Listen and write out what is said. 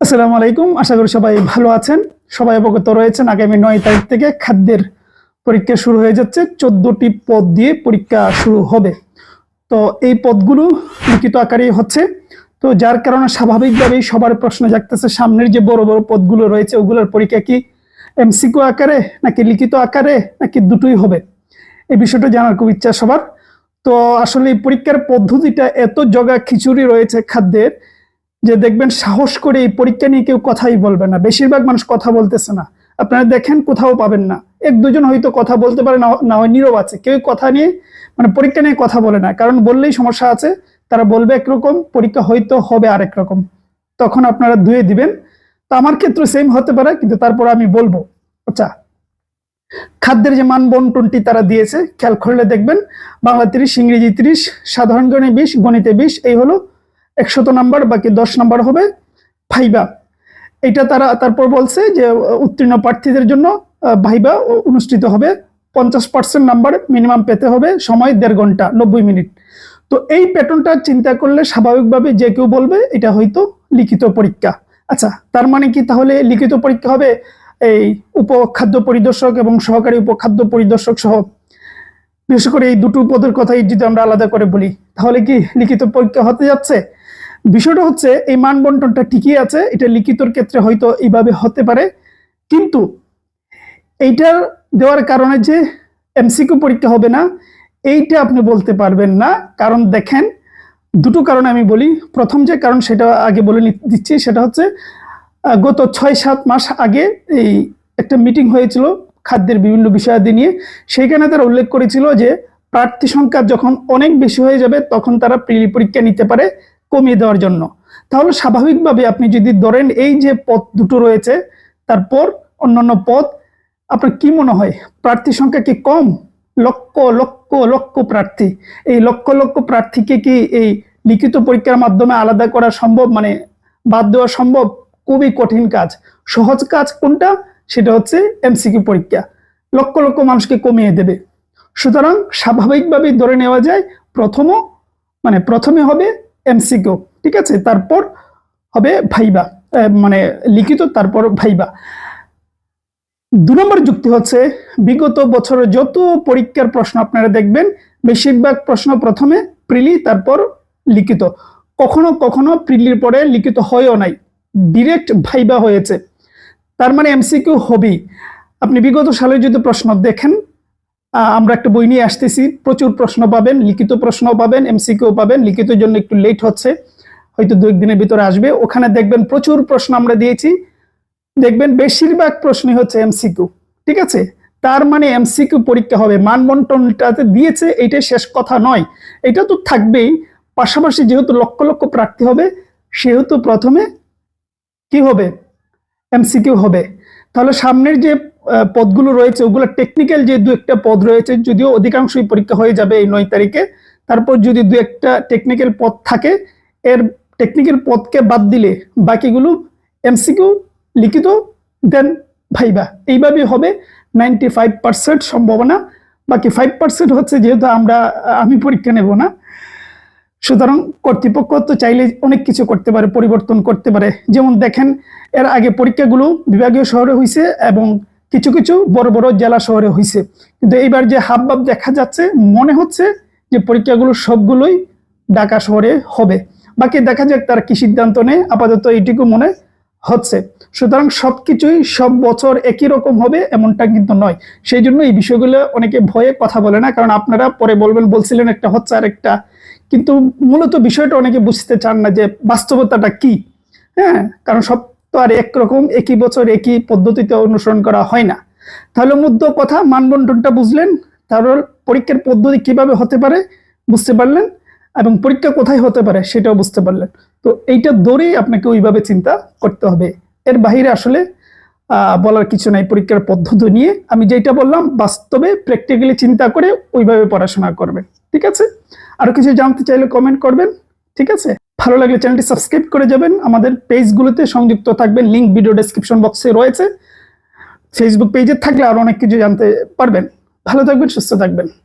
আসসালামু আলাইকুম। আশা করি সবাই ভালো আছেন। সবাই অবগত রয়েছেন। আগামী নয় তারিখ থেকে খাদ্যের পরীক্ষা শুরু হয়ে যাচ্ছে। চোদ্দটি পদ দিয়ে পরীক্ষা শুরু হবে। তো এই পদগুলো লিখিত আকারেই হচ্ছে। তো যার কারণে স্বাভাবিকভাবেই সবার প্রশ্ন জাগতেছে, সামনের যে বড় বড় পদগুলো রয়েছে, ওগুলোর পরীক্ষা কি এমসিকিউ আকারে নাকি লিখিত আকারে নাকি দুটোই হবে? এই বিষয়টা জানার খুব ইচ্ছা সবার। তো আসলে এই পরীক্ষার পদ্ধতিটা এত জগা খিচুড়ি রয়েছে খাদ্যের যে দেখবেন সাহস করে এই পরীক্ষা নিয়ে কেউ কথাই বলবে না। বেশিরভাগ মানুষ কথা বলতেছে না। আপনারা দেখেন কোথাও পাবেন না। এক দুজন হয়তো কথা বলতে পারে, না হয় নীরব আছে। কেউ কথা নিয়ে মানে পরীক্ষা নিয়ে কথা বলে না। কারণ বললেই সমস্যা আছে, তারা বলবে একরকম, পরীক্ষা হয়তো হবে আরেক রকম। তখন আপনারা ধুয়ে দিবেন। তো আমার ক্ষেত্রে সেম হতে পারে, কিন্তু তারপর আমি বলব। আচ্ছা খাদ্যের যে মান বন্টনটি তারা দিয়েছে, খেয়াল করলে দেখবেন, বাংলা তিরিশ, ইংরেজি তিরিশ, সাধারণ জ্ঞানে বিশ, গণিতে বিশ, এই হলো একশত নাম্বার, বাকি দশ নাম্বার হবে ভাইবা। এটা তারা, তারপর বলছে যে, উত্তীর্ণ প্রার্থীদের জন্য ভাইবা অনুষ্ঠিত হবে। পঞ্চাশ পার্সেন্ট নাম্বার মিনিমাম পেতে হবে, সময় দেড় ঘণ্টা, নব্বই মিনিট। তো এই প্যাটার্নটা চিন্তা করলে স্বাভাবিকভাবে যে কেউ বলবে, এটা হয়তো লিখিত পরীক্ষা। আচ্ছা তার মানে কি তাহলে লিখিত পরীক্ষা হবে? এই উপখাদ্য পরিদর্শক এবং সহকারী উপখাদ্য পরিদর্শক সহ। বিশেষ করে এই দুটো পদের কথাই যদি আমরা আলাদা করে বলি, তাহলে কি লিখিত পরীক্ষা হতে যাচ্ছে? বিষয়টা হচ্ছে এই মান বন্টনটা ঠিকই আছে, এটা লিখিতর ক্ষেত্রে হয়তো এইভাবে হতে পারে, কিন্তু এইটার দেওয়ার কারণে যে এমসিকিউ পরীক্ষা হবে না, এইটা আপনি বলতে পারবেন না। কারণ দেখেন, দুটো কারণে আমি বলি। প্রথম যে কারণ সেটা আগে বলে দিচ্ছি, সেটা হচ্ছে গত ছয় সাত মাস আগে এই একটা মিটিং হয়েছিল খাদ্যের বিভিন্ন বিষয়াদি নিয়ে। সেইখানে তারা উল্লেখ করেছিল যে প্রার্থী সংখ্যা যখন অনেক বেশি হয়ে যাবে, তখন তারা প্রিলি পরীক্ষা নিতে পারে। কমিয়ে দেওয়ার জন্য। তাহলে স্বাভাবিকভাবে আপনি যদি ধরেন এই যে পদ দুটো রয়েছে, তারপর অন্যান্য পদ আপনার কি মনে হয়? প্রার্থী সংখ্যা কি কম? লক্ষ লক্ষ লক্ষ প্রার্থী। এই লক্ষ লক্ষ প্রার্থীকে কি এই লিখিত পরীক্ষার মাধ্যমে আলাদা করা সম্ভব? মানে বাদ দেওয়া সম্ভব? খুবই কঠিন কাজ। সহজ কাজ কোনটা? সেটা হচ্ছে এমসিকিউ পরীক্ষা। লক্ষ লক্ষ মানুষকে কমিয়ে দেবে। সুতরাং স্বাভাবিকভাবেই ধরে নেওয়া যায়, প্রথমও মানে প্রথমে হবে এমসিকিউ ঠিক আছে? তারপর হবে ভাইবা মানে লিখিত, তারপর ভাইবা দু নম্বর যুক্তি হচ্ছে, বিগত বছরে যত পরীক্ষার প্রশ্ন আপনারা দেখবেন, বেশিরভাগ প্রশ্ন প্রথমে প্রিলি, তারপর লিখিত। কখনো কখনো প্রিলির পরে লিখিত হয়ও নাই, ডিরেক্ট ভাইবা হয়েছে। তার মানে এমসিকিউ হবেই। আপনি বিগত সালে যদি প্রশ্ন দেখেন আমরা একটা বই নিয়ে আসতেছি। প্রচুর প্রশ্ন পাবেন, লিখিত প্রশ্ন পাবেন এমসিকিউ পাবেন লিখিতের জন্য একটু লেট হচ্ছে, হয়তো দু একদিনের ভিতরে আসবে। ওখানে দেখবেন প্রচুর প্রশ্ন আমরা দিয়েছি। দেখবেন বেশিরভাগ প্রশ্নই হচ্ছে এমসিকিউ, ঠিক আছে? তার মানে এমসিকিউ পরীক্ষা হবে। মানবন্টনটাতে দিয়েছে এইটাই শেষ কথা নয়। এটা তো থাকবেই। পাশাপাশি যেহেতু লক্ষ লক্ষ প্রার্থী হবে, সেহেতু প্রথমে কি হবে? এমসিকিউ হবে। তাহলে সামনের যে পদগুলো রয়েছে, ওগুলো টেকনিক্যাল যে দু একটা পদ রয়েছে, যদিও অধিকাংশই পরীক্ষা হয়ে যাবে এই নয় তারিখে। তারপর যদি দু একটা টেকনিক্যাল পদ থাকে, এর টেকনিক্যাল পদকে বাদ দিলে বাকিগুলো এমসিকিউ লিখিত দেন ভাইবা। এইভাবে হবে নাইনটি ফাইভ পার্সেন্ট সম্ভাবনা। বাকি ফাইভ পার্সেন্ট হচ্ছে যেহেতু আমরা, আমি পরীক্ষা নেব না। সুতরাং কর্তৃপক্ষ তো চাইলে অনেক কিছু করতে পারে, পরিবর্তন করতে পারে। যেমন দেখেন, এর আগে পরীক্ষাগুলো বিভাগীয় শহরে হয়েছে এবং কিছু কিছু বড় বড় জেলা শহরে হয়েছে কিন্তু এইবার যে হাবভাব দেখা যাচ্ছে, মনে হচ্ছে যে পরীক্ষাগুলো সবগুলোই ঢাকা শহরে হবে। বাকি দেখা যাক তারা কি সিদ্ধান্ত নেয়। আপাতত এইটুকু মনে হচ্ছে। সুতরাং সবকিছুই সব বছর একই রকম হবে এমনটা কিন্তু নয়। সেই জন্য এই বিষয়গুলো অনেকে ভয়ে কথা বলে না, কারণ আপনারা পরে বলবেন, বলছিলেন একটা হচ্ছে আর একটা কিন্তু মূলত বিষয়টা অনেকে বুঝতে চান না যে বাস্তবতাটা কি। হ্যাঁ কারণ সব তো আর একরকম, একই বছর, একই পদ্ধতিতে অনুসরণ করা হয় না। তাহলে মুদ্দ কথা মানবন্টনটা বুঝলেন, তারপর পরীক্ষার পদ্ধতি কীভাবে হতে পারে বুঝতে পারলেন? এবং পরীক্ষা কোথায় হতে পারে সেটাও বুঝতে পারলেন। তো এইটা ধরেই আপনাকে ওইভাবে চিন্তা করতে হবে। এর বাইরে আসলে বলার কিছু নাই পরীক্ষার পদ্ধতি নিয়ে। আমি যেটা বললাম, বাস্তবে প্র্যাকটিক্যালি চিন্তা করে ওইভাবে পড়াশোনা করবেন, ঠিক আছে? আরও কিছু জানতে চাইলে কমেন্ট করবেন, ঠিক আছে? ভালো লাগলে চ্যানেলটি সাবস্ক্রাইব করে যাবেন। আমাদের পেজগুলোতে সংযুক্ত থাকবেন লিঙ্ক ভিডিও ডেসক্রিপশন বক্সে রয়েছে। ফেসবুক পেজে থাকলে আরও অনেক কিছু জানতে পারবেন। ভালো থাকবেন, সুস্থ থাকবেন।